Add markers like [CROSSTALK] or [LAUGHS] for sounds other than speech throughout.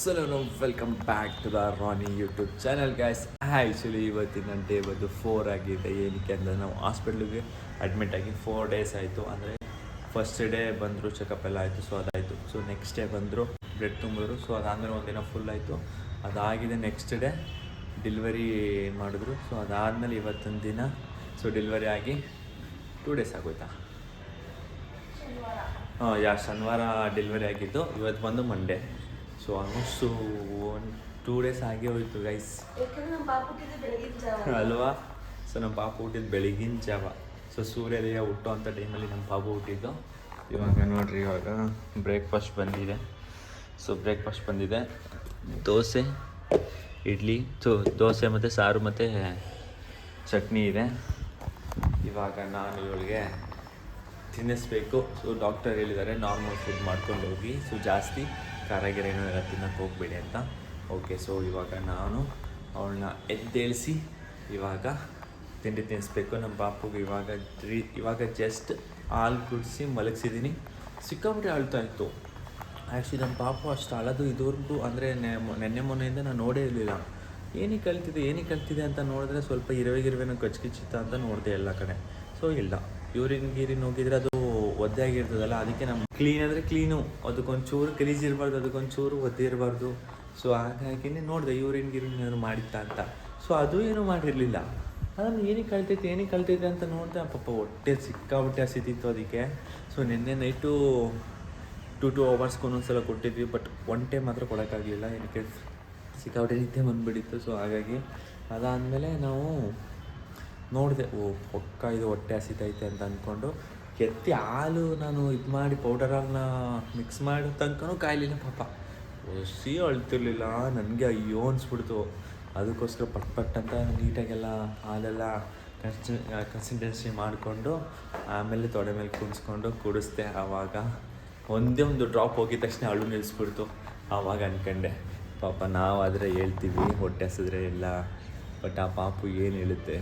So welcome back to the Rani YouTube channel guys actually ಇವತ್ತಿನ day ಬಂದು four ಆಗಿದೆ. ಏನಕ್ಕೆ ಅಂದರೆ ನಾವು ಹಾಸ್ಪಿಟ್ಲಿಗೆ ಅಡ್ಮಿಟ್ ಆಗಿ ಫೋರ್ ಡೇಸ್ ಆಯಿತು. ಅಂದರೆ ಫಸ್ಟ್ ಡೇ ಬಂದರು ಚೆಕಪ್ ಎಲ್ಲ ಆಯಿತು ಸೊ ಅದಾಯಿತು. ಸೊ ನೆಕ್ಸ್ಟ್ ಡೇ ಬಂದರು ಬ್ಲಡ್ ತುಂಬಿದ್ರು. ಸೊ ಅದಾದಮೇಲೆ ಒಂದಿನ ಫುಲ್ ಆಯಿತು. ಅದಾಗಿದೆ ನೆಕ್ಸ್ಟ್ ಡೇ ಡೆಲಿವರಿ ಮಾಡಿದ್ರು. ಸೊ ಅದಾದಮೇಲೆ ಇವತ್ತೊಂದು ದಿನ ಸೊ ಡೆಲಿವರಿ ಆಗಿ ಟೂ ಡೇಸ್ ಆಗೋಯ್ತಾ? ಹಾಂ ಯಾ ಶನಿವಾರ ಡೆಲಿವರಿ ಆಗಿದ್ದು ಇವತ್ತು ಬಂದು Monday so almost one two days ಆಗೇ ಹೋಯ್ತು ಗೈಸ್ ಅಲ್ವಾ? ಸೊ ನಮ್ಮ ಪಾಪ ಹುಟ್ಟಿದ್ದು ಬೆಳಗಿನ ಜಾವ. [LAUGHS] ಸೊ ಸೂರ್ಯೋದಯ ಹುಟ್ಟೋ ಅಂಥ ಟೈಮಲ್ಲಿ ನಮ್ಮ ಪಾಪು ಹುಟ್ಟಿದ್ದು. ಇವಾಗ ನೋಡ್ರಿ ಇವಾಗ ಬ್ರೇಕ್ಫಾಸ್ಟ್ ಬಂದಿದೆ. ಸೊ ಬ್ರೇಕ್ಫಾಸ್ಟ್ ಬಂದಿದೆ. ದೋಸೆ ಇಡ್ಲಿ ಸೊ ದೋಸೆ ಮತ್ತು ಸಾರು ಮತ್ತು ಚಟ್ನಿ ಇದೆ. ಇವಾಗ ನಾನು ಇವಳಿಗೆ ತಿನ್ನಿಸ್ಬೇಕು. ಸೊ ಡಾಕ್ಟರ್ ಹೇಳಿದ್ದಾರೆ ನಾರ್ಮಲ್ ಫುಡ್ ಮಾಡ್ಕೊಂಡು ಹೋಗಿ. ಸೊ ಜಾಸ್ತಿ ಖಾರ ಗಿರ ಏನೂ ಎಲ್ಲ ತಿನ್ನಕ್ಕೆ ಹೋಗಬೇಡಿ ಅಂತ. ಓಕೆ ಸೊ ಇವಾಗ ನಾನು ಅವಳನ್ನ ಎದ್ದೇಳಿಸಿ ಇವಾಗ ತಿಂಡಿ ತಿನ್ನಿಸ್ಬೇಕು. ನಮ್ಮ ಪಾಪುಗೆ ಇವಾಗ ರೀ, ಇವಾಗ ಜಸ್ಟ್ ಹಾಲು ಕುಡಿಸಿ ಮಲಗಿಸಿದ್ದೀನಿ ಸಿಕ್ಕಾಬಿಟ್ಟು ಅಳ್ತಾ ಇತ್ತು. ಆ್ಯಕ್ಚುಲಿ ನಮ್ಮ ಪಾಪು ಅಷ್ಟು ಅಳೋದು ಇದುವರೆಗೂ ಅಂದರೆ ನೆನ್ನೆ ಮೊನ್ನೆಯಿಂದ ನಾನು ನೋಡೇ ಇರಲಿಲ್ಲ. ಏನಕ್ಕೆ ಕಲ್ತಿದೆ ಏನಕ್ಕೆ ಕಲ್ತಿದೆ ಅಂತ ನೋಡಿದ್ರೆ ಸ್ವಲ್ಪ ಇರುವೆ ಗಿರುವೆನೋ ಅಂತ ನೋಡಿದೆ ಎಲ್ಲ ಕಡೆ. ಸೊ ಇಲ್ಲ. ಯೂರಿನ್ ಗೀರಿನ್ ಹೋಗಿದ್ರೆ ಅದು ಒದ್ದೆ ಆಗಿರ್ತದಲ್ಲ, ಅದಕ್ಕೆ ನಮ್ಮ ಕ್ಲೀನ್ ಅಂದರೆ ಕ್ಲೀನು ಅದಕ್ಕೊಂಚೂರು ಕ್ರೀಜ್ ಇರಬಾರ್ದು, ಅದಕ್ಕೊಂಚೂರು ಒದ್ದೆ ಇರಬಾರ್ದು. ಸೊ ಹಾಗಾಗಿನೇ ನೋಡಿದೆ, ಯೂರಿನ್ ಗೀರಿನ ಏನಾದ್ರು ಮಾಡಿತ್ತಾ ಅಂತ. ಸೊ ಅದು ಏನೂ ಮಾಡಿರಲಿಲ್ಲ. ಅದನ್ನು ಏನಕ್ಕೆ ಕಳ್ತೈತೆ ಏನಕ್ಕೆ ಕಳ್ತೈತೆ ಅಂತ ನೋಡಿದೆ, ಪಾಪ ಹೊಟ್ಟೆ ಸಿಕ್ಕಾಬಿಟ್ಟೆ ಹಸಿತಿತ್ತು ಅದಕ್ಕೆ. ಸೊ ನಿನ್ನೆ ನೈಟು ಟು ಟು ಅವರ್ಸ್ಗೆ ಒಂದೊಂದ್ಸಲ ಕೊಟ್ಟಿದ್ವಿ ಬಟ್ ಒನ್ ಟೈಮ್ ಮಾತ್ರ ಕೊಡೋಕ್ಕಾಗಲಿಲ್ಲ. ಏನಕ್ಕೆ ಸಿಕ್ಕಾಪಟ್ಟೆ ನಿದ್ದೆ ಬಂದುಬಿಟ್ಟಿತ್ತು. ಸೊ ಹಾಗಾಗಿ ಅದಾದಮೇಲೆ ನಾವು ನೋಡಿದೆ, ಓ ಪೊಕ್ಕ ಇದು ಹೊಟ್ಟೆ ಹಸಿತೈತೆ ಅಂತ ಅಂದ್ಕೊಂಡು ಎತ್ತಿ ಹಾಲು ನಾನು ಇದು ಮಾಡಿ ಪೌಡರನ್ನ ಮಿಕ್ಸ್ ಮಾಡೋ ತನಕನೂ ಕಾಯಲಿಲ್ಲ ಪಾಪ. ಒಸಿ ಅಳ್ತಿರ್ಲಿಲ್ಲ, ನನಗೆ ಅಯ್ಯೋ ಅನಿಸ್ಬಿಡ್ತು. ಅದಕ್ಕೋಸ್ಕರ ಪಟ್ ಪಟ್ ಅಂತ ನೀಟಾಗೆಲ್ಲ ಹಾಲೆಲ್ಲ ಕನ್ಸಿ ಕನ್ಸಿಸ್ಟೆನ್ಸಿ ಮಾಡಿಕೊಂಡು ಆಮೇಲೆ ತೊಡೆ ಮೇಲೆ ಕುಣಿಸ್ಕೊಂಡು ಕುಡಿಸ್ದೆ ಆವಾಗ. ಒಂದೇ ಒಂದು ಡ್ರಾಪ್ ಹೋಗಿದ ತಕ್ಷಣ ಅಳು ನಿಲ್ಲಿಸ್ಬಿಡ್ತು ಆವಾಗ ಅನ್ಕಂಡೆ, ಪಾಪ ನಾವಾದರೆ ಹೇಳ್ತೀವಿ, ಹೊಟ್ಟೆ ಹಸಿದ್ರೆ ಎಲ್ಲ ಬಟ್ ಆ ಪಾಪು ಏನು ಹೇಳುತ್ತೆ?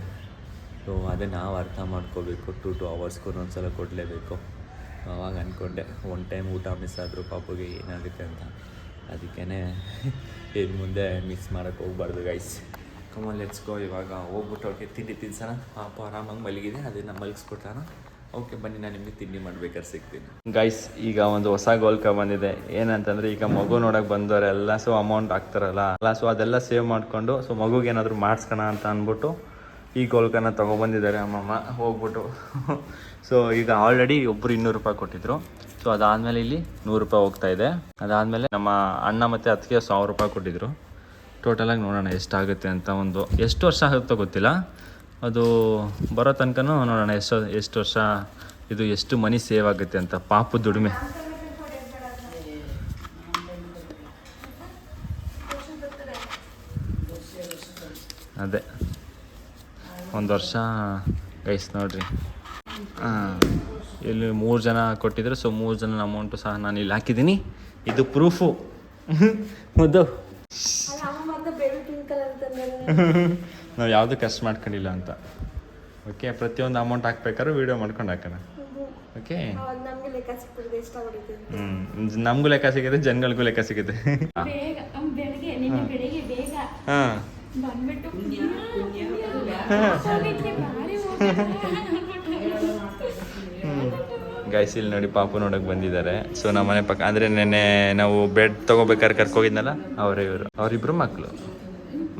ಸೊ ಅದೇ ನಾವು ಅರ್ಥ ಮಾಡ್ಕೋಬೇಕು. ಟು ಟು ಅವರ್ಸ್ಗೂ ಒಂದ್ಸಲ ಕೊಡಲೇಬೇಕು. ಅವಾಗ ಅಂದ್ಕೊಂಡೆ ಒನ್ ಟೈಮ್ ಊಟ ಮಿಸ್ ಆದರೂ ಪಾಪುಗೆ ಏನಾಗುತ್ತೆ ಅಂತ. ಅದಕ್ಕೇ [LAUGHS] ಇನ್ನು ಮುಂದೆ ಮಿಸ್ ಮಾಡೋಕ್ಕೆ ಹೋಗ್ಬಾರ್ದು ಗೈಸ್ ಕಮಲ್ ಗೋ ಇವಾಗ ಹೋಗ್ಬಿಟ್ಟು ಅವ್ರಿಗೆ ತಿಂಡಿ ತಿನ್ಸೋಣ. ಪಾಪ ಆರಾಮಾಗಿ ಮಲಗಿದೆ, ಅದನ್ನು ಮಲಗಿಸ್ಬಿಟ್ಟಾನ ಓಕೆ ಬನ್ನಿ, ನಾನು ನಿಮಗೆ ತಿಂಡಿ ಮಾಡ್ಬೇಕಾದ್ರೆ ಸಿಗ್ತೀನಿ. ಗೈಸ್ ಈಗ ಒಂದು ಹೊಸ ಗೋಲ್ಕ ಬಂದಿದೆ. ಏನಂತಂದ್ರೆ, ಈಗ ಮಗು ನೋಡಕ್ ಬಂದವರೆಲ್ಲ ಸೊ ಅಮೌಂಟ್ ಹಾಕ್ತಾರಲ್ಲ. ಅಲ್ಲ ಸೊ ಅದೆಲ್ಲ ಸೇವ್ ಮಾಡಿಕೊಂಡು ಸೊ ಮಗುಗೆ ಏನಾದರೂ ಮಾಡಿಸ್ಕೋಣ ಅಂತ ಅಂದ್ಬಿಟ್ಟು ಈ ಗೋಲ್ಕನ ತೊಗೊಬಂದಿದ್ದಾರೆ ಅಮ್ಮಮ್ಮ. ಹೋಗ್ಬಿಟ್ಟು. ಸೊ ಈಗ ಆಲ್ರೆಡಿ ಒಬ್ಬರು ಇನ್ನೂರು ರೂಪಾಯಿ ಕೊಟ್ಟಿದ್ರು. ಸೊ ಅದಾದಮೇಲೆ ಇಲ್ಲಿ ನೂರು ರೂಪಾಯಿ ಹೋಗ್ತಾ ಇದೆ. ಅದಾದಮೇಲೆ ನಮ್ಮ ಅಣ್ಣ ಮತ್ತು ಅತ್ತಿಗೆ ಸಾವಿರ ರೂಪಾಯಿ ಕೊಟ್ಟಿದ್ರು. ಟೋಟಲಾಗಿ ನೋಡೋಣ ಎಷ್ಟಾಗುತ್ತೆ ಅಂತ ಒಂದು, ಎಷ್ಟು ವರ್ಷ ಆಗುತ್ತೋ ಗೊತ್ತಿಲ್ಲ. ಅದು ಬರೋ ತನಕನೂ ನೋಡೋಣ ಎಷ್ಟು ಎಷ್ಟು ವರ್ಷ, ಇದು ಎಷ್ಟು ಮನಿ ಸೇವ್ ಆಗುತ್ತೆ ಅಂತ ಪಾಪು ದುಡಿಮೆ. ಅದೇ. ಒಂದು ವರ್ಷ ಗೈಸ್ ನೋಡ್ರಿ. ಇಲ್ಲಿ ಮೂರು ಜನ ಕೊಟ್ಟಿದ್ರು ಸೊ ಮೂರು ಜನ ಅಮೌಂಟು ಸಹ ನಾನು ಇಲ್ಲಿ ಹಾಕಿದ್ದೀನಿ. ಇದು ಪ್ರೂಫು ಮುದ್ದು. ನಾವು ಯಾವುದು ಖರ್ಚು ಮಾಡ್ಕೊಂಡಿಲ್ಲ ಅಂತ. ಓಕೆ ಪ್ರತಿಯೊಂದು ಅಮೌಂಟ್ ಹಾಕ್ಬೇಕಾದ್ರೆ ವೀಡಿಯೋ ಮಾಡ್ಕೊಂಡು ಹಾಕೋಣ. ಓಕೆ ಹ್ಞೂ ನಮಗೂ ಲೆಕ್ಕ ಸಿಗುತ್ತೆ ಜನಗಳಿಗೂ ಲೆಕ್ಕ ಸಿಗುತ್ತೆ. ಹಾಂ. ಬಂದ್ಬಿಟ್ಟು ಗೈಸ್ ಇಲ್ಲಿ ನೋಡಿ ಪಾಪು ನೋಡಕ್ ಬಂದಿದ್ದಾರೆ. ಸೊ ನಮ್ಮ ಮನೆ ಪಕ್ಕ ಅಂದ್ರೆ ನೆನ್ನೆ ನಾವು ಬೆಡ್ ತಗೋಬೇಕಾದ್ರೆ ಕರ್ಕೋಗಿದ್ನಲ್ಲ ಅವರೇ ಇವರು. ಅವರಿಬ್ರು ಮಕ್ಕಳು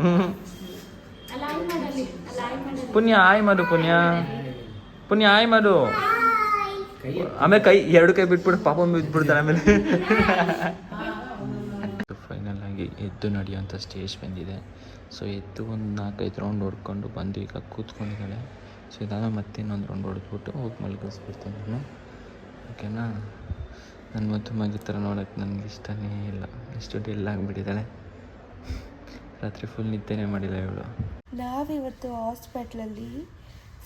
ಹ್ಮ್. ಅಲಾಯ್ ಮಾಡಲಿ ಅಲಾಯ್ ಮಾಡಲಿ. ಪುಣ್ಯ ಆಯ್ ಮಾಡು ಪುಣ್ಯ. ಪುಣ್ಯ ಆಯ್ ಮಾಡು ಆಮೇಲೆ ಕೈ ಎರಡು ಕೈ ಬಿಟ್ಬಿಡು ಪಾಪ ಬಿಟ್ಬಿಡ್ತಾರೆ ಆಮೇಲೆ. ಎದ್ದು ನಡೆಯುವಂಥ ಸ್ಟೇಜ್ ಬಂದಿದೆ. ಸೊ ಎದ್ದು ಒಂದು ನಾಲ್ಕೈದು ರೌಂಡ್ ಹೊಡ್ಕೊಂಡು ಬಂದು ಈಗ ಕೂತ್ಕೊಂಡಿದ್ದಾಳೆ. ಸೊ ಇದಾದ ಮತ್ತೆ ಇನ್ನೊಂದು ರೌಂಡ್ ಹೊಡೆದ್ಬಿಟ್ಟು ಹೋಗಿ ಮಲಗಿಸ್ಬಿಡ್ತೀನಿ ನಾನು. ಓಕೆನಾ ನನ್ನ ಮತ್ತು ಮಗಿ ಥರ ನೋಡೋಕ್ಕೆ ನನಗೆ ಇಷ್ಟನೇ ಇಲ್ಲ. ಎಷ್ಟು ಡೆಲ್ ಆಗಿಬಿಟ್ಟಿದ್ದಾಳೆ. ರಾತ್ರಿ ಫುಲ್ ನಿದ್ದೆನೇ ಮಾಡಿಲ್ಲ ಇವಳು. ನಾವಿವತ್ತು ಹಾಸ್ಪಿಟ್ಲಲ್ಲಿ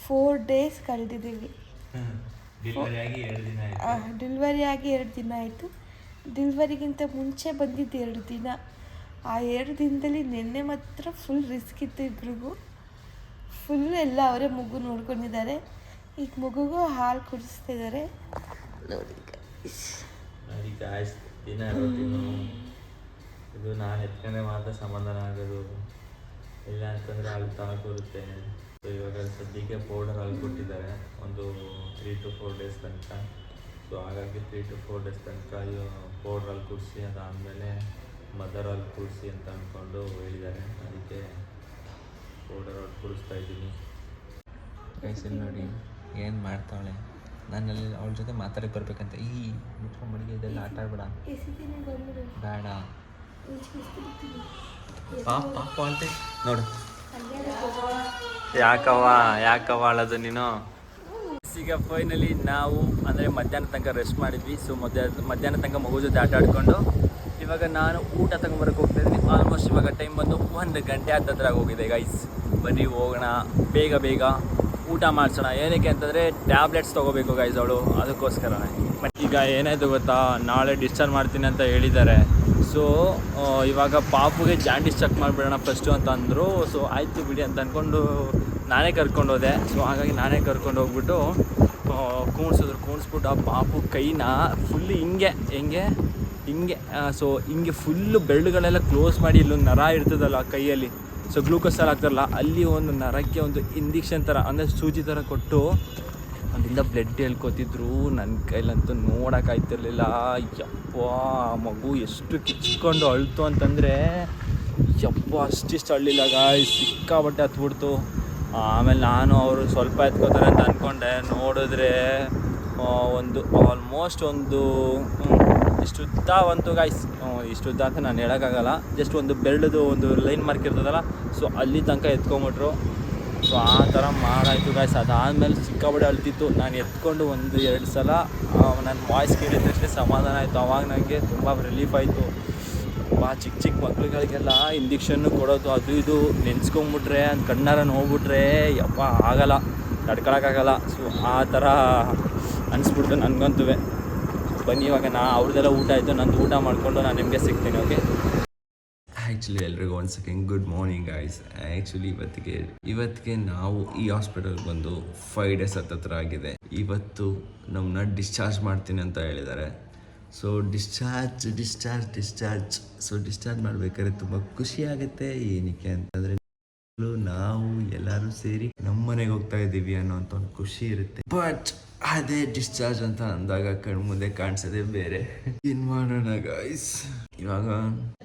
ಫೋರ್ ಡೇಸ್ ಕಳೆದಿದ್ದೀವಿ. ಡೆಲಿವರಿ ಆಗಿ ಎರಡು ದಿನ ಆಯಿತು. ಡೆಲಿವರಿಗಿಂತ ಮುಂಚೆ ಬಂದಿದ್ದು ಎರಡು ದಿನ. ಆ ಎರಡು ದಿನದಲ್ಲಿ ನಿನ್ನೆ ಮಾತ್ರ ಫುಲ್ ರಿಸ್ಕ್ ಇತ್ತು ಇಬ್ರಿಗೂ. ಫುಲ್ ಎಲ್ಲ ಅವರೇ ಮಗು ನೋಡ್ಕೊಂಡಿದ್ದಾರೆ. ಈಗ ಮಗುಗೂ ಹಾಲು ಕುಡಿಸ್ತಿದ್ದಾರೆ ನೋಡಿ guys. ದಿನ ಇದು ನಾನು ಎತ್ಕೊಂಡೆ ಮಾತ್ರ ಸಮಾಧಾನ ಆಗೋದು. ಇಲ್ಲ ಅಂತಂದರೆ ಅಲ್ಲಿ ಬರುತ್ತೆ ಸೊ ಇವಾಗ ಸದ್ಯಕ್ಕೆ ಪೌಡರ್ ಅಲ್ಲಿ ಕೊಟ್ಟಿದ್ದಾರೆ. ಒಂದು ತ್ರೀ ಟು ಫೋರ್ ಡೇಸ್ ತನಕ. ಸೊ ಹಾಗಾಗಿ ತ್ರೀ ಟು ಫೋರ್ ಡೇಸ್ ತನಕ ಪೌಡರ್ ಅಲ್ಲಿ ಕುಡಿಸಿ ಅದಾದಮೇಲೆ ಮದರ್ ಆಲ್ ಕುಡಿಸಿ ಅಂತ ಅಂದ್ಕೊಂಡು ಹೇಳಿದ್ದಾರೆ. ಅದಕ್ಕೆ ಪೌಡರ್ ಆಲ್ ಕುಡಿಸ್ತಾ ಇದ್ದೀನಿ. ಕೈಸಲ್ಲಿ ನೋಡಿ ಏನು ಮಾಡ್ತಾವಳೆ? ನಾನಲ್ಲಿ ಅವಳ ಜೊತೆ ಮಾತಾಡಕ್ಕೆ ಬರಬೇಕಂತ ಈ ಮುಟ್ಕೊಂಡು ಮಡಿಗೆ ಇದೆಲ್ಲ ಆಟ ಆಡ್ಬೇಡ. ಬೇಡ. ಪಾಪ ಪಾಪ ಅಂತೆ. ನೋಡು. ಯಾಕವ್ವ ಯಾಕವ್ವ ಅಳದು ನೀನು? ಈಗ ಫೈನಲಿ ನಾವು ಅಂದರೆ ಮಧ್ಯಾಹ್ನ ತನಕ ರೆಸ್ಟ್ ಮಾಡಿದ್ವಿ. ಸೊ ಮಧ್ಯಾಹ್ನ ಮಧ್ಯಾಹ್ನ ತನಕ ಮಗು ಜೊತೆ ಆಟ ಆಡ್ಕೊಂಡು ಇವಾಗ ನಾನು ಊಟ ತಗೊಂಬರಕ್ಕೆ ಹೋಗ್ತಾ ಇದ್ದೀನಿ. ಆಲ್ಮೋಸ್ಟ್ ಇವಾಗ ಟೈಮ್ ಬಂದು ಒಂದು ಗಂಟೆ ಹತ್ತತ್ರ ಹೋಗಿದೆ ಗೈಸ್ ಬನ್ನಿ, ಹೋಗೋಣ. ಬೇಗ ಬೇಗ ಊಟ ಮಾಡಿಸೋಣ. ಏನಕ್ಕೆ ಅಂತಂದರೆ ಟ್ಯಾಬ್ಲೆಟ್ಸ್ ತೊಗೋಬೇಕು ಗೈಸ್ ಅವಳು. ಅದಕ್ಕೋಸ್ಕರ ಬಟ್ ಈಗ ಏನಾಯ್ತು ಗೊತ್ತಾ? ನಾಳೆ ಡಿಸ್ಚಾರ್ಜ್ ಮಾಡ್ತೀನಿ ಅಂತ ಹೇಳಿದ್ದಾರೆ. ಸೊ ಇವಾಗ ಪಾಪುಗೆ ಜಾಂಡಿಸ್ ಚೆಕ್ ಮಾಡಿಬಿಡೋಣ ಫಸ್ಟು ಅಂತ ಅಂದರು. ಸೊ ಆಯಿತು ಬಿಡಿ ಅಂತ ಅಂದ್ಕೊಂಡು ನಾನೇ ಕರ್ಕೊಂಡು ಹೋದೆ. ಸೊ ಹಾಗಾಗಿ ನಾನೇ ಕರ್ಕೊಂಡು ಹೋಗ್ಬಿಟ್ಟು ಕೂಣಿಸಿದ್ರು. ಕೂಣಿಸ್ಬಿಟ್ಟು ಆ ಪಾಪು ಕೈನ ಫುಲ್ ಹಿಂಗೆ, ಹೆಂಗೆ? ಹಿಂಗೆ ಸೊ ಹಿಂಗೆ ಫುಲ್ಲು ಬೆರಳುಗಳೆಲ್ಲ ಕ್ಲೋಸ್ ಮಾಡಿ ಇಲ್ಲೊಂದು ನರ ಇರ್ತದಲ್ಲ ಕೈಯಲ್ಲಿ ಸೊ ಗ್ಲೂಕೋಸ್ ಎಲ್ಲ ಹಾಕ್ತಾರಲ್ಲ, ಅಲ್ಲಿ ಒಂದು ನರಕ್ಕೆ ಒಂದು ಇಂಜೆಕ್ಷನ್ ಥರ ಅಂದರೆ ಸೂಜಿ ಥರ ಕೊಟ್ಟು ಅಲ್ಲಿಂದ ಬ್ಲಡ್ ಹೇಳ್ಕೊತಿದ್ರು. ನನ್ನ ಕೈಲಂತೂ ನೋಡೋಕ್ಕಾಯ್ತಿರ್ಲಿಲ್ಲ ಯಪ್ಪ, ಮಗು ಎಷ್ಟು ಕಿಚ್ಕೊಂಡು ಅಳ್ತು ಅಂತಂದರೆ, ಯಪ್ಪ, ಅಷ್ಟಿಷ್ಟು ಅಳ್ಳಿಲ್ಲ ಗಾಯ್ ಸಿಕ್ಕಾಬಟ್ಟೆ ಹತ್ಬಿಡ್ತು. ಆಮೇಲೆ ನಾನು ಅವರು ಸ್ವಲ್ಪ ಎತ್ಕೋತಾರೆ ಅಂತ ಅಂದ್ಕೊಂಡೆ ನೋಡಿದ್ರೆ ಒಂದು ಆಲ್ಮೋಸ್ಟ್ ಒಂದು ಇಷ್ಟು ಉದ್ದ ಒಂದು ಗಾಯ್ಸ್ ಇಷ್ಟುದ್ದ ಅಂತ ನಾನು ಹೇಳೋಕ್ಕಾಗಲ್ಲ. ಜಸ್ಟ್ ಒಂದು ಬೆರಳದು ಒಂದು ಲೈನ್ ಮಾರ್ಕ್ ಇರ್ತದಲ್ಲ ಸೊ ಅಲ್ಲಿ ತನಕ ಎತ್ಕೊಂಬಿಟ್ರು. ಸೊ ಆ ಥರ ಮಾಡಾಯಿತು ಗಾಯ್ಸ್ ಅದಾದಮೇಲೆ ಸಿಕ್ಕಾಬಡಿ ಅಳ್ತಿತ್ತು. ನಾನು ಎತ್ಕೊಂಡು ಒಂದು ಎರಡು ಸಲ ನನ್ನ ವಾಯ್ಸ್ ಕೇಳಿದ ತಕ್ಷಣ ಸಮಾಧಾನ ಆಯಿತು. ಅವಾಗ ನನಗೆ ತುಂಬ ರಿಲೀಫ್ ಆಯಿತು. ಬಾ, ಚಿಕ್ಕ ಚಿಕ್ಕ ಮಕ್ಳುಗಳಿಗೆಲ್ಲ ಇಂಜೆಕ್ಷನ್ನು ಕೊಡೋದು, ಅದು ಇದು. ನೆನ್ಸ್ಕೊಂಬಿಟ್ರೆ ಅದು ಕಣ್ಣಾರ ನೋಡ್ಬಿಟ್ರೆ, ಯಪ್ಪ, ಆಗಲ್ಲ. ತಡ್ಕೊಳಕ್ಕಾಗಲ್ಲ ಸೊ ಆ ಥರ ಅನಿಸ್ಬಿಡ್ತು ನನಗಂತೂ. ಬನ್ನಿ, ಇವಾಗ ನಾ ಅವ್ರದ್ದೆಲ್ಲ ಊಟ ಆಯಿತು, ನಂದು ಊಟ ಮಾಡಿಕೊಂಡು ನಾನು ನಿಮಗೆ ಸಿಗ್ತೀನಿ ಓಕೆ ಆ್ಯಕ್ಚುಲಿ ಎಲ್ರಿಗೂ ಒಂದು second good morning guys actually ಇವತ್ತಿಗೆ ಇವತ್ತಿಗೆ ನಾವು ಈ ಹಾಸ್ಪಿಟಲ್ಗೆ ಬಂದು ಫೈವ್ ಡೇಸ್ ಹತ್ತತ್ರ ಆಗಿದೆ ಇವತ್ತು ನಮ್ಮನ್ನ ಡಿಸ್ಚಾರ್ಜ್ ಮಾಡ್ತೀನಿ ಅಂತ ಹೇಳಿದ್ದಾರೆ. So discharge discharge discharge so discharge ಮಾಡಬೇಕಾದ್ರೆ ತುಂಬ ಖುಷಿ ಆಗುತ್ತೆ. ಏನಕ್ಕೆ ಅಂತಂದರೆ ನಾವು ಎಲ್ಲರೂ ಸೇರಿ ನಮ್ಮ ಮನೆಗೆ ಹೋಗ್ತಾ ಇದ್ದೀವಿ ಅನ್ನೋಂಥ ಒಂದು ಖುಷಿ ಇರುತ್ತೆ. ಬಟ್ ಅದೇ ಡಿಸ್ಚಾರ್ಜ್ ಅಂತ ಅಂದಾಗ ಕಣ್ ಮುಂದೆ ಕಾಣಿಸೋದೇ ಬೇರೆ. ಏನ್ ಮಾಡೋಣ ಗಾಯ್ಸ್ ಇವಾಗ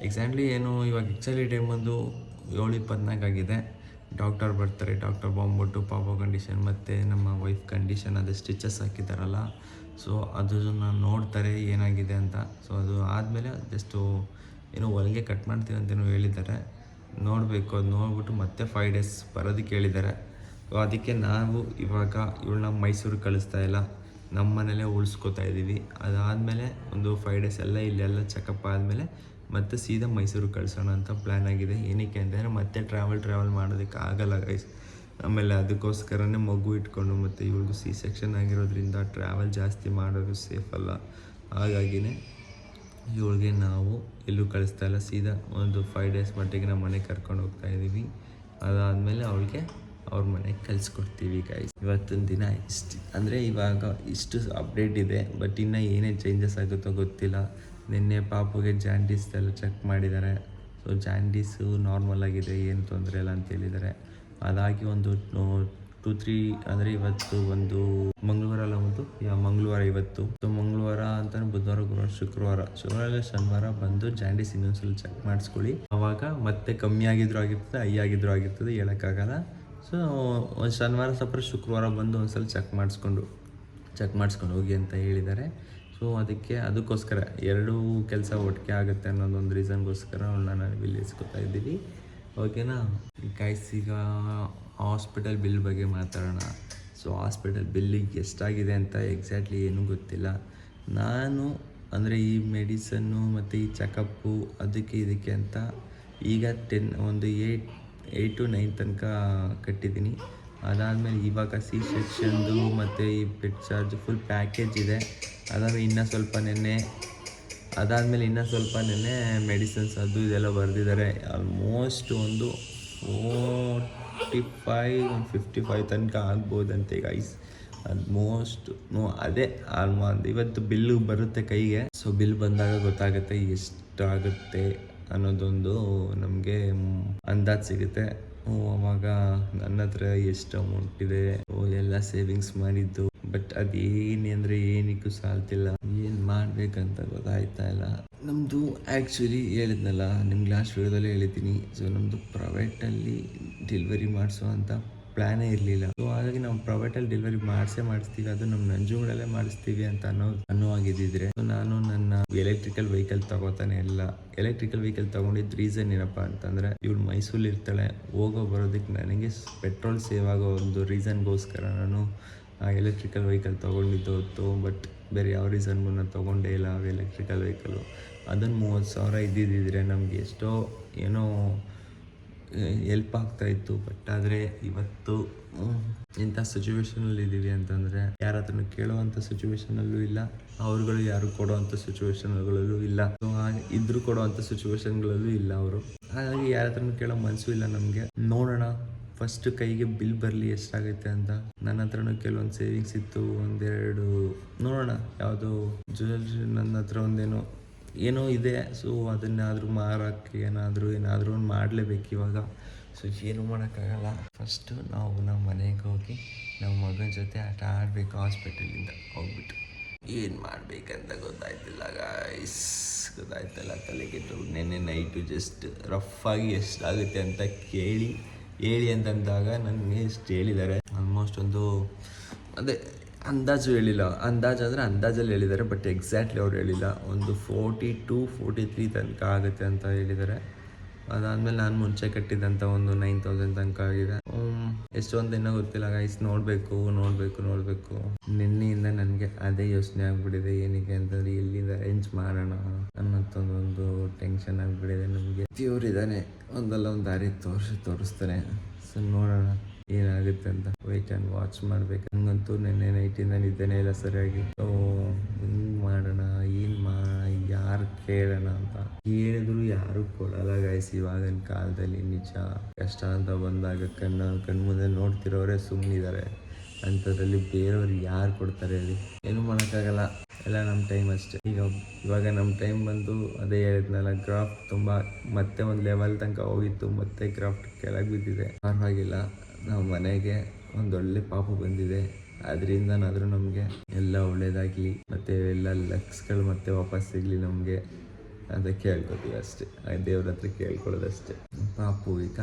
ಎಕ್ಸಾಕ್ಟ್ಲಿ ಏನು, ಇವಾಗ ಎಕ್ಸಾಕ್ಟ್ಲಿ ಟೈಮ್ ಬಂದು ಏಳು ಇಪ್ಪತ್ನಾಲ್ಕು ಆಗಿದೆ. ಡಾಕ್ಟರ್ ಬರ್ತಾರೆ ಡಾಕ್ಟರ್ ಬಂದ್ಬಿಟ್ಟು ಪಾಪ ಕಂಡೀಷನ್ ಮತ್ತು ನಮ್ಮ ವೈಫ್ ಕಂಡೀಷನ್ ಅದೇ ಸ್ಟಿಚಸ್ ಹಾಕಿದ್ದಾರಲ್ಲ. ಸೊ ಅದನ್ನ ನೋಡ್ತಾರೆ ಏನಾಗಿದೆ ಅಂತ. ಸೊ ಅದು ಆದಮೇಲೆ ಜಸ್ಟು ಏನೋ ಹೊಲಿಗೆ ಕಟ್ ಮಾಡ್ತೀವಿ ಅಂತೇನೋ ಹೇಳಿದ್ದಾರೆ. ನೋಡಬೇಕು, ಅದು ನೋಡ್ಬಿಟ್ಟು ಮತ್ತೆ ಫೈವ್ ಡೇಸ್ ಬರೋದಕ್ಕೆ ಹೇಳಿದ್ದಾರೆ ಸೊ ಅದಕ್ಕೆ ನಾವು ಇವಾಗ ಇವಳನ್ನ ಮೈಸೂರಿಗೆ ಕಳಿಸ್ತಾ ಇಲ್ಲ. ನಮ್ಮ ಮನೇಲೇ ಉಳಿಸ್ಕೋತಾ ಇದ್ದೀವಿ. ಅದಾದಮೇಲೆ ಒಂದು ಫೈವ್ ಡೇಸ್ ಎಲ್ಲ ಇಲ್ಲೆಲ್ಲ ಚೆಕಪ್ ಆದಮೇಲೆ ಮತ್ತೆ ಸೀದಾ ಮೈಸೂರಿಗೆ ಕಳಿಸೋಣ ಅಂತ ಪ್ಲ್ಯಾನ್ ಆಗಿದೆ. ಏನಕ್ಕೆ ಅಂತಂದರೆ ಮತ್ತೆ ಟ್ರಾವೆಲ್ ಟ್ರಾವೆಲ್ ಮಾಡೋದಕ್ಕೆ ಆಗಲ್ಲ ಗೈಸ್ ಆಮೇಲೆ ಅದಕ್ಕೋಸ್ಕರನೇ ಮಗು ಇಟ್ಕೊಂಡು ಮತ್ತು ಇವಳಿಗೂ ಸಿ ಸೆಕ್ಷನ್ ಆಗಿರೋದ್ರಿಂದ ಟ್ರಾವೆಲ್ ಜಾಸ್ತಿ ಮಾಡೋದು ಸೇಫಲ್ಲ ಹಾಗಾಗಿನೇ ಇವಳಿಗೆ ನಾವು ಎಲ್ಲೂ ಕಳಿಸ್ತಾ ಇಲ್ಲ. ಸೀದಾ ಒಂದು ಫೈವ್ ಡೇಸ್ ಮಟ್ಟಿಗೆ ನಮ್ಮ ಮನೆಗೆ ಕರ್ಕೊಂಡು ಹೋಗ್ತಾ ಇದ್ದೀವಿ. ಅದಾದಮೇಲೆ ಅವಳಿಗೆ ಅವ್ರ ಮನೆಗೆ ಕಳಿಸ್ಕೊಡ್ತೀವಿ ಗೈಸ್ ಇವತ್ತಿನ ದಿನ ಇಷ್ಟು, ಅಂದರೆ ಇವಾಗ ಇಷ್ಟು ಅಪ್ಡೇಟ್ ಇದೆ ಬಟ್ ಇನ್ನು ಏನೇ ಚೇಂಜಸ್ ಆಗುತ್ತೋ ಗೊತ್ತಿಲ್ಲ. ನಿನ್ನೆ ಪಾಪುಗೆ ಜಾಂಡೀಸ್ ಎಲ್ಲ ಚೆಕ್ ಮಾಡಿದ್ದಾರೆ. ಸೊ ಜಾಂಡೀಸು ನಾರ್ಮಲ್ ಆಗಿದೆ, ಏನು ತೊಂದರೆ ಇಲ್ಲ ಅಂತ ಹೇಳಿದ್ದಾರೆ. ಅದಾಗಿ ಒಂದು ಟೂ ತ್ರೀ ಅಂದರೆ ಇವತ್ತು ಒಂದು ಮಂಗಳವಾರ ಅಲ್ಲ ಒಂದು, ಯಾ, ಮಂಗಳವಾರ ಇವತ್ತು. ಸೊ ಮಂಗಳವಾರ ಅಂತ ಬುಧವಾರ, ಗುರುವಾರ, ಶುಕ್ರವಾರ ಶುಕ್ರವಾರ ಶನಿವಾರ ಬಂದು ಜಾಂಡೀಸ್ ಇನ್ನೊಂದ್ಸಲ ಚೆಕ್ ಮಾಡಿಸ್ಕೊಳ್ಳಿ. ಅವಾಗ ಮತ್ತೆ ಕಮ್ಮಿ ಆಗಿದ್ರು ಆಗಿರ್ತದೆ ಐ ಆಗಿದ್ರು ಆಗಿರ್ತದೆ ಹೇಳೋಕ್ಕಾಗಲ್ಲ. ಸೊ ಒಂದು ಶನಿವಾರ ಸ್ವಲ್ಪ ಶುಕ್ರವಾರ ಬಂದು ಒಂದ್ಸಲ ಚೆಕ್ ಮಾಡಿಸ್ಕೊಂಡು ಚೆಕ್ ಮಾಡಿಸ್ಕೊಂಡು ಹೋಗಿ ಅಂತ ಹೇಳಿದ್ದಾರೆ. ಸೊ ಅದಕ್ಕೆ ಅದಕ್ಕೋಸ್ಕರ ಎರಡೂ ಕೆಲಸ ಒಟ್ಟಿಗೆ ಆಗುತ್ತೆ ಅನ್ನೋದೊಂದು ರೀಸನ್ಗೋಸ್ಕರ ನಾನು ಇಲ್ಲಿ ಇಸ್ಕೊತಾ ಇದ್ದೀವಿ. ಓಕೆನಾ? ಗೈಸ್ ಈಗ ಹಾಸ್ಪಿಟಲ್ ಬಿಲ್ ಬಗ್ಗೆ ಮಾತಾಡೋಣ. ಸೊ ಹಾಸ್ಪಿಟಲ್ ಬಿಲ್ಲಿಗೆ ಎಷ್ಟಾಗಿದೆ ಅಂತ ಎಕ್ಸಾಕ್ಟ್ಲಿ ಏನೂ ಗೊತ್ತಿಲ್ಲ. ನಾನು, ಅಂದರೆ ಈ ಮೆಡಿಸನ್ನು ಮತ್ತು ಈ ಚೆಕಪ್ಪು ಅದಕ್ಕೆ ಇದಕ್ಕೆ ಅಂತ ಈಗ ಟೆನ್, ಒಂದು ಏಯ್ಟ್ ಏಯ್ಟ್ ಟು ನೈನ್ ತನಕ ಕಟ್ಟಿದ್ದೀನಿ. ಅದಾದಮೇಲೆ ಇವಾಗ ಸಿ ಸೆಕ್ಷನ್ದು ಮತ್ತು ಈ ಬೆಡ್ ಚಾರ್ಜ್ ಫುಲ್ ಪ್ಯಾಕೇಜ್ ಇದೆ. ಅದಾದಮೇಲೆ ಇನ್ನೂ ಸ್ವಲ್ಪ ನೆನ್ನೆ, ಅದಾದಮೇಲೆ ಇನ್ನೂ ಸ್ವಲ್ಪ ನೆನ್ನೆ ಮೆಡಿಸಿನ್ಸ್ ಅದು ಇದೆಲ್ಲ ಬರೆದಿದ್ದಾರೆ. ಆಲ್ಮೋಸ್ಟ್ ಒಂದು ಫೋರ್ಟಿ ಫೈವ್ ಒಂದು ಫಿಫ್ಟಿ ಫೈವ್ ತನಕ ಆಗ್ಬೋದಂತೆ ಗೈಸ್ ಆಲ್ಮೋಸ್ಟ್ ನೋ ಅದೇ ಆಲ್ಮೋಸ್ಟ್ ಇವತ್ತು ಬಿಲ್ಲು ಬರುತ್ತೆ ಕೈಗೆ. ಸೊ ಬಿಲ್ ಬಂದಾಗ ಗೊತ್ತಾಗುತ್ತೆ ಎಷ್ಟಾಗುತ್ತೆ ಅನ್ನೋದೊಂದು ನಮಗೆ ಅಂದಾಜು ಸಿಗುತ್ತೆ. ಅವಾಗ ನನ್ನ ಹತ್ರ ಎಷ್ಟು ಅಮೌಂಟ್ ಇದೆ? ಎಲ್ಲ ಸೇವಿಂಗ್ಸ್ ಮಾಡಿದ್ದು. ಬಟ್ ಅದೇನು ಅಂದರೆ ಏನಕ್ಕೂ ಸಾಲ್ತಿಲ್ಲ. ಏನು ಮಾಡ್ಬೇಕಂತ ಗೊತ್ತಾಯ್ತಾ ಇಲ್ಲ. ನಮ್ಮದು ಆ್ಯಕ್ಚುಲಿ ಹೇಳಿದ್ನಲ್ಲ, ನಿಮ್ಗೆ ಲಾಸ್ಟ್ ವಿಡಿಯೋದಲ್ಲೇ ಹೇಳಿದ್ದೀನಿ. ಸೊ ನಮ್ಮದು ಪ್ರೈವೇಟಲ್ಲಿ ಡೆಲಿವರಿ ಮಾಡಿಸೋ ಪ್ಲ್ಯಾನೇ ಇರಲಿಲ್ಲ. ಸೊ ಹಾಗಾಗಿ ನಾವು ಪ್ರೈವೇಟಲ್ಲಿ ಡೆಲಿವರಿ ಮಾಡಿಸೇ ಮಾಡಿಸ್ತೀವಿ. ಅದು ನಮ್ಮ ನಂಜುಗಳಲ್ಲೇ ಮಾಡಿಸ್ತೀವಿ ಅಂತ ಅನ್ನೋ ಅನ್ನುವಾಗಿದ್ದಿದ್ರೆ ಸೊ ನಾನು ನನ್ನ ಎಲೆಕ್ಟ್ರಿಕಲ್ ವೆಹಿಕಲ್ ತಗೋತಾನೆ ಇಲ್ಲ. ಎಲೆಕ್ಟ್ರಿಕಲ್ ವೆಹಿಕಲ್ ತಗೊಂಡಿದ್ದ ರೀಸನ್ ಏನಪ್ಪ ಅಂತಂದ್ರೆ, ಇವಳು ಮೈಸೂರಲ್ಲಿ ಇರ್ತಾಳೆ. ಹೋಗೋ ಬರೋದಕ್ಕೆ ನನಗೆ ಪೆಟ್ರೋಲ್ ಸೇವ್ ಆಗೋ ಒಂದು ರೀಸನ್ಗೋಸ್ಕರ ನಾನು ಆ ಎಲೆಕ್ಟ್ರಿಕಲ್ ವೆಹಿಕಲ್ ತೊಗೊಂಡಿದ್ದು ಹೊತ್ತು. ಬಟ್ ಬೇರೆ ಯಾವ ರೀಸನ್ಗೂ ನಾನು ತೊಗೊಂಡೇ ಇಲ್ಲ ಎಲೆಕ್ಟ್ರಿಕಲ್ ವೆಹಿಕಲು ಅದನ್ನು ಮೂವತ್ತು ಸಾವಿರ ಇದ್ದಿದ್ದಿದ್ರೆ ನಮಗೆ ಎಷ್ಟೋ ಏನೋ ಎಲ್ಪ್ ಆಗ್ತಾ ಇತ್ತು ಬಟ್ ಆದರೆ ಇವತ್ತು ಇಂಥ ಸಿಚುವೇಶನಲ್ಲಿ ಇದ್ದೀವಿ ಅಂತಂದರೆ ಯಾರ ಹತ್ರನೂ ಕೇಳೋವಂಥ ಸಿಚುವೇಶನಲ್ಲೂ ಇಲ್ಲ, ಅವ್ರುಗಳು ಯಾರು ಕೊಡುವಂಥ ಸಿಚುವೇಶನ್ಗಳಲ್ಲೂ ಇಲ್ಲ. ಇದ್ರು ಕೊಡೋವಂಥ ಸಿಚುವೇಶನ್ಗಳಲ್ಲೂ ಇಲ್ಲ ಅವರು. ಹಾಗಾಗಿ ಯಾರ ಹತ್ರನೂ ಕೇಳೋ ಮನಸ್ಸು ಇಲ್ಲ ನಮಗೆ. ನೋಡೋಣ ಫಸ್ಟ್ ಕೈಗೆ ಬಿಲ್ ಬರಲಿ ಎಷ್ಟಾಗುತ್ತೆ ಅಂತ. ನನ್ನ ಹತ್ರನೂ ಕೆಲವೊಂದು ಸೇವಿಂಗ್ಸ್ ಇತ್ತು, ಒಂದೆರಡು, ನೋಡೋಣ, ಯಾವುದು ಜ್ಯುವೆಲ್ರಿ ನನ್ನ ಹತ್ರ ಒಂದೇನೋ ಏನೋ ಇದೆ. ಸೊ ಅದನ್ನಾದರೂ ಮಾರೋಕ್ಕೆ ಏನಾದರೂ ಏನಾದರೂ ಒಂದು ಮಾಡಲೇಬೇಕು ಇವಾಗ. ಸೊ ಏನು ಮಾಡೋಕ್ಕಾಗಲ್ಲ. ಫಸ್ಟು ನಾವು ನಮ್ಮ ಮನೆಗೆ ಹೋಗಿ ನಮ್ಮ ಮಗನ ಜೊತೆ ಆಟ ಆಡಬೇಕು ಹಾಸ್ಪಿಟಲಿಂದ. ಹೋಗ್ಬಿಟ್ಟು. ಏನು ಮಾಡಬೇಕಂತ ಗೊತ್ತಾಯ್ತಿಲ್ಲ ಗಾಯ್ಸ್ ಗೊತ್ತಾಯ್ತಲ್ಲ ತಲೆಗೆಟ್ಟು ನೆನ್ನೆ ನೈಟು ಜಸ್ಟ್ ರಫಾಗಿ ಎಷ್ಟಾಗುತ್ತೆ ಅಂತ ಕೇಳಿ, ಹೇಳಿ ಅಂತಂದಾಗ ನನಗೆ ಎಷ್ಟು ಹೇಳಿದ್ದಾರೆ. ಆಲ್ಮೋಸ್ಟ್ ಒಂದು, ಅದೇ ಅಂದಾಜು ಹೇಳಿಲ್ಲ. ಅಂದಾಜು ಅಂದರೆ ಅಂದಾಜಲ್ಲಿ ಹೇಳಿದ್ದಾರೆ ಬಟ್ ಎಕ್ಸಾಕ್ಟ್ಲಿ ಅವ್ರು ಹೇಳಿಲ್ಲ. ಒಂದು ಫೋರ್ಟಿ ಟು ಫೋರ್ಟಿ ತ್ರೀ ತನಕ ಆಗುತ್ತೆ ಅಂತ ಹೇಳಿದ್ದಾರೆ. ಅದಾದಮೇಲೆ ನಾನು ಮುಂಚೆ ಕಟ್ಟಿದಂಥ ಒಂದು ನೈನ್ ತೌಸಂಡ್ ತನಕ ಆಗಿದೆ. ಎಷ್ಟು ಎಷ್ಟೊಂದು ಇನ್ನೂ ಗೊತ್ತಿಲ್ಲ ಗೈಸ್ ನೋಡಬೇಕು ನೋಡಬೇಕು ನೋಡಬೇಕು. ನಿನ್ನೆಯಿಂದ ನನಗೆ ಅದೇ ಯೋಚನೆ ಆಗಿಬಿಟ್ಟಿದೆ ಏನಕ್ಕೆ ಅಂತಂದರೆ ಎಲ್ಲಿಂದ ಅರೇಂಜ್ ಮಾಡೋಣ ಅನ್ನೋದೊಂದೊಂದು ಟೆನ್ಷನ್ ಆಗಿಬಿಟ್ಟಿದೆ ನಮಗೆ. ದೇವ್ರಿದ್ದಾನೆ, ಒಂದಲ್ಲ ಒಂದು ದಾರಿ ತೋರಿಸಿ ತೋರಿಸ್ತಾನೆ ಸೊ ನೋಡೋಣ. ಏನಾಗುತ್ತೆ ಅಂತ ವೈಟ್ ಆ್ಯಂಡ್ ವಾಚ್ ಮಾಡ್ಬೇಕು. ಹಂಗಂತೂ ನಿನ್ನೆ ನೈಟಿಂದ ನಿದ್ದೆನೇ ಇಲ್ಲ ಸರಿಯಾಗಿ. ಸೊ ಹಿಂಗೆ ಮಾಡೋಣ ಏನು ಮಾ, ಯಾರು ಕೇಳೋಣ ಅಂತ. ಹೇಳಿದ್ರು ಯಾರು ಕೊಡಲ್ಲ ಗಾಯ್ಸ್ ಇವಾಗಿನ ಕಾಲದಲ್ಲಿ ನಿಜ. ಕಷ್ಟ ಅಂತ ಬಂದಾಗ ಕಣ್ಣು ಕಣ್ಣು ಮುಂದೆ ನೋಡ್ತಿರೋರೆ ಸುಮ್ಮನಿದ್ದಾರೆ ಅಂಥದ್ರಲ್ಲಿ ಬೇರೆಯವ್ರಿಗೆ ಯಾರು ಕೊಡ್ತಾರೆ ಹೇಳಿ? ಏನು ಮಾಡೋಕ್ಕಾಗಲ್ಲ. ಎಲ್ಲ ನಮ್ಮ ಟೈಮ್ ಅಷ್ಟೇ. ಈಗ, ಇವಾಗ ನಮ್ಮ ಟೈಮ್ ಬಂದು ಅದೇ ಹೇಳಿದ್ನಲ್ಲ ಕ್ರಾಫ್ಟ್ ತುಂಬ ಮತ್ತೆ ಒಂದು ಲೆವೆಲ್ ತನಕ ಹೋಗಿತ್ತು, ಮತ್ತೆ ಕ್ರಾಫ್ಟ್ ಕೆಳಗೆ ಬಿದ್ದಿದೆ. ಪರವಾಗಿಲ್ಲ. ನಾವು ಮನೆಗೆ ಒಂದೊಳ್ಳೆ ಪಾಪು ಬಂದಿದೆ. ಅದರಿಂದನಾದರೂ ನಮಗೆ ಎಲ್ಲ ಒಳ್ಳೇದಾಗಲಿ, ಮತ್ತು ಎಲ್ಲ ಲಕ್ಸ್ಗಳು ಮತ್ತೆ ವಾಪಸ್ ಸಿಗಲಿ ನಮಗೆ ಅಂತ ಕೇಳ್ಕೊತೀವಿ ಅಷ್ಟೇ. ದೇವ್ರ ಹತ್ರ ಕೇಳ್ಕೊಳ್ಳೋದಷ್ಟೇ. ಪಾಪು ಈಗ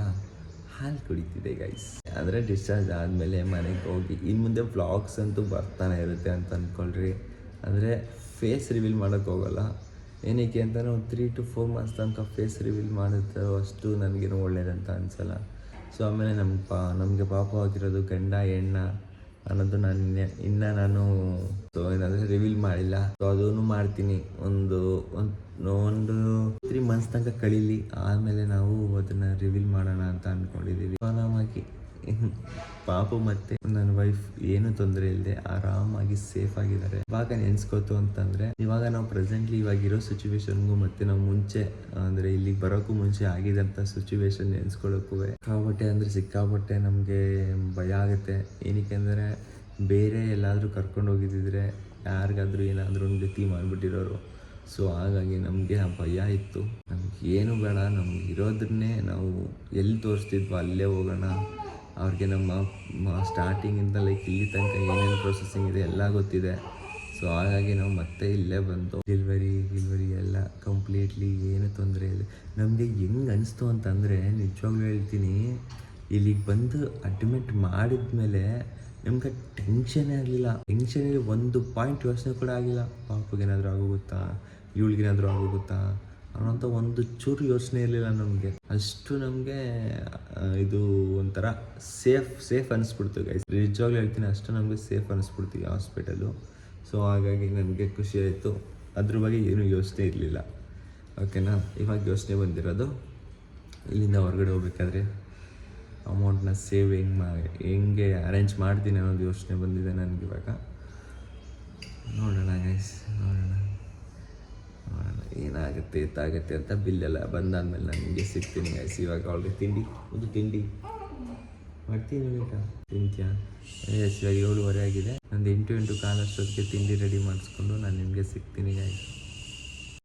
ಹಾಲು ಕುಡಿತಿದೆ ಗೈಸ್ ಅಂದರೆ ಡಿಸ್ಚಾರ್ಜ್ ಆದಮೇಲೆ ಮನೆಗೆ ಹೋಗಿ ಇನ್ನು ಮುಂದೆ ವ್ಲಾಗ್ಸ್ ಅಂತೂ ಬರ್ತಾನೆ ಇರುತ್ತೆ ಅಂತ ಅಂದ್ಕೊಳ್ರಿ ಅಂದರೆ ಫೇಸ್ ರಿವೀಲ್ ಮಾಡೋಕ್ಕೋಗಲ್ಲ ಏನಕ್ಕೆ ಅಂತಲೇ ಒಂದು ತ್ರೀ ಟು ಫೋರ್ ಮಂತ್ಸ್ ತನಕ ಫೇಸ್ ರಿವೀಲ್ ಮಾಡುತ್ತೋ ಅಷ್ಟು ನನಗೇನು ಒಳ್ಳೇದಂತ ಅನಿಸಲ್ಲ. ಸೊ ಆಮೇಲೆ ನಮ್ಮ ಪಾ, ನಮಗೆ ಪಾಪ ಆಗಿರೋದು ಗಂಡ ಹೆಣ್ಣ ಅನ್ನೋದು ನಾನು ಇನ್ನು ನಾನು, ಸೊ ಏನಾದರೂ ರಿವೀಲ್ ಮಾಡಿಲ್ಲ. ಸೊ ಅದೂ ಮಾಡ್ತೀನಿ. ಒಂದು ಒಂದು ತ್ರೀ ಮಂತ್ಸ್ ತನಕ ಕಳೀಲಿ. ಆಮೇಲೆ ನಾವು ಅದನ್ನು ರಿವೀಲ್ ಮಾಡೋಣ ಅಂತ ಅಂದ್ಕೊಂಡಿದ್ದೀವಿ ಆರಾಮಾಗಿ ಪಾಪು ಮತ್ತೆ ನನ್ನ ವೈಫ್ ಏನು ತೊಂದರೆ ಇಲ್ಲದೆ ಆರಾಮಾಗಿ ಸೇಫ್ ಆಗಿದ್ದಾರೆ. ಇವಾಗ ನೆನ್ಸ್ಕೋತು ಅಂತಂದ್ರೆ, ಇವಾಗ ನಾವು ಪ್ರೆಸೆಂಟ್ಲಿ ಇವಾಗ ಇರೋ ಸಿಚುವೇಶನ್ಗೂ ಮತ್ತೆ ನಾವು ಮುಂಚೆ, ಅಂದ್ರೆ ಇಲ್ಲಿ ಬರೋಕ್ಕೂ ಮುಂಚೆ ಆಗಿದಂತ ಸಿಚುವೇಶನ್ ನೆನ್ಸ್ಕೊಳ್ಳೋಕ್ಕೂ ಸಿಕ್ಕಾಪಟ್ಟೆ ಅಂದ್ರೆ ಸಿಕ್ಕಾಪಟ್ಟೆ ನಮಗೆ ಭಯ ಆಗುತ್ತೆ. ಏನಕ್ಕೆ ಅಂದರೆ, ಬೇರೆ ಎಲ್ಲಾದ್ರೂ ಕರ್ಕೊಂಡು ಹೋಗಿದ್ದಿದ್ರೆ ಯಾರಿಗಾದ್ರೂ ಏನಾದರೂ ಒಂದು ಗತಿ ಮಾಡಿಬಿಟ್ಟಿರೋರು. ಸೊ ಹಾಗಾಗಿ ನಮಗೆ ಆ ಭಯ ಇತ್ತು. ನಮ್ಗೆ ಏನು ಬೇಡ, ನಮ್ಗೆ ಇರೋದನ್ನೇ ನಾವು ಎಲ್ಲಿ ತೋರಿಸ್ತಿದ್ವೋ ಅಲ್ಲೇ ಹೋಗೋಣ. ಅವ್ರಿಗೆ ನಮ್ಮ ಸ್ಟಾರ್ಟಿಂಗಿಂದ ಲೈಕ್ ಇಲ್ಲಿ ತನಕ ಏನೇನು ಪ್ರೊಸೆಸಿಂಗ್ ಇದೆ ಎಲ್ಲ ಗೊತ್ತಿದೆ. ಸೊ ಹಾಗಾಗಿ ನಾವು ಮತ್ತೆ ಇಲ್ಲೇ ಬಂದು ಡೆಲಿವರಿ ಗಿಲ್ವರಿ ಎಲ್ಲ ಕಂಪ್ಲೀಟ್ಲಿ ಏನು ತೊಂದರೆ ಇಲ್ಲ. ನಮಗೆ ಹೆಂಗೆ ಅನಿಸ್ತು ಅಂತಂದರೆ ನಿಜವಾಗ್ಲೂ ಹೇಳ್ತೀನಿ, ಇಲ್ಲಿಗೆ ಬಂದು ಅಡ್ಮಿಟ್ ಮಾಡಿದ ಮೇಲೆ ನಮ್ಗೆ ಟೆನ್ಷನೇ ಆಗಲಿಲ್ಲ ಟೆನ್ಷನಲ್ಲಿ ಒಂದು ಪಾಯಿಂಟ್ ಯೋಚನೆ ಕೂಡ ಆಗಿಲ್ಲ. ಪಾಪಗೇನಾದರೂ ಆಗೋಗುತ್ತಾ? ಇವಳಿಗೇನಾದರೂ ಆಗೋಗುತ್ತಾ? ಅನ್ನೋಂಥ ಒಂದು ಚೂರು ಯೋಚನೆ ಇರಲಿಲ್ಲ ನಮಗೆ. ಅಷ್ಟು ನಮಗೆ ಇದು ಒಂಥರ ಸೇಫ್ ಸೇಫ್ ಅನಿಸ್ಬಿಡ್ತು ಗೈಸ್ ನಿಜವಾಗ್ಲೂ ಹೇಳ್ತೀನಿ, ಅಷ್ಟು ನಮಗೆ ಸೇಫ್ ಅನಿಸ್ಬಿಡ್ತು ಈ ಹಾಸ್ಪಿಟಲು ಸೊ ಹಾಗಾಗಿ ನನಗೆ ಖುಷಿ ಆಯಿತು. ಅದ್ರ ಬಗ್ಗೆ ಏನೂ ಯೋಚನೆ ಇರಲಿಲ್ಲ. ಓಕೆನಾ ಇವಾಗ ಯೋಚನೆ ಬಂದಿರೋದು, ಇಲ್ಲಿಂದ ಹೊರಗಡೆ ಹೋಗ್ಬೇಕಾದ್ರೆ ಅಮೌಂಟ್ನ ಸೇವ್ ಹೆಂಗೆ ಮಾ, ಹೆಂಗೆ ಅರೇಂಜ್ ಮಾಡ್ತೀನಿ ಅನ್ನೋದು ಯೋಚನೆ ಬಂದಿದೆ ನನಗೆ ಇವಾಗ. ನೋಡೋಣ ಗೈಸ್ ನೋಡೋಣ ನೋಡೋಣ. ಏನಾಗುತ್ತೆ ಎತ್ತಾಗುತ್ತೆ ಅಂತ ಬಿಲ್ಲೆಲ್ಲ ಬಂದಾದ್ಮೇಲೆ ನಾನು ನಿಮಗೆ ಸಿಗ್ತೀನಿ ಗೈಸ್ ಇವಾಗ ಅವಳಿಗೆ ತಿಂಡಿ, ಒಂದು ತಿಂಡಿ. ಮಾಡ್ತೀನಿ ಬೇಟ ತಿಂತೀಯ? ಇವಾಗ ಏಳುವರೆ ಆಗಿದೆ. ನಂದು ಎಂಟು ಎಂಟು ಕಾಲಷ್ಟೊತ್ತಿಗೆ ತಿಂಡಿ ರೆಡಿ ಮಾಡಿಸ್ಕೊಂಡು ನಾನು ನಿಮಗೆ ಸಿಗ್ತೀನಿ ಗೈಸ್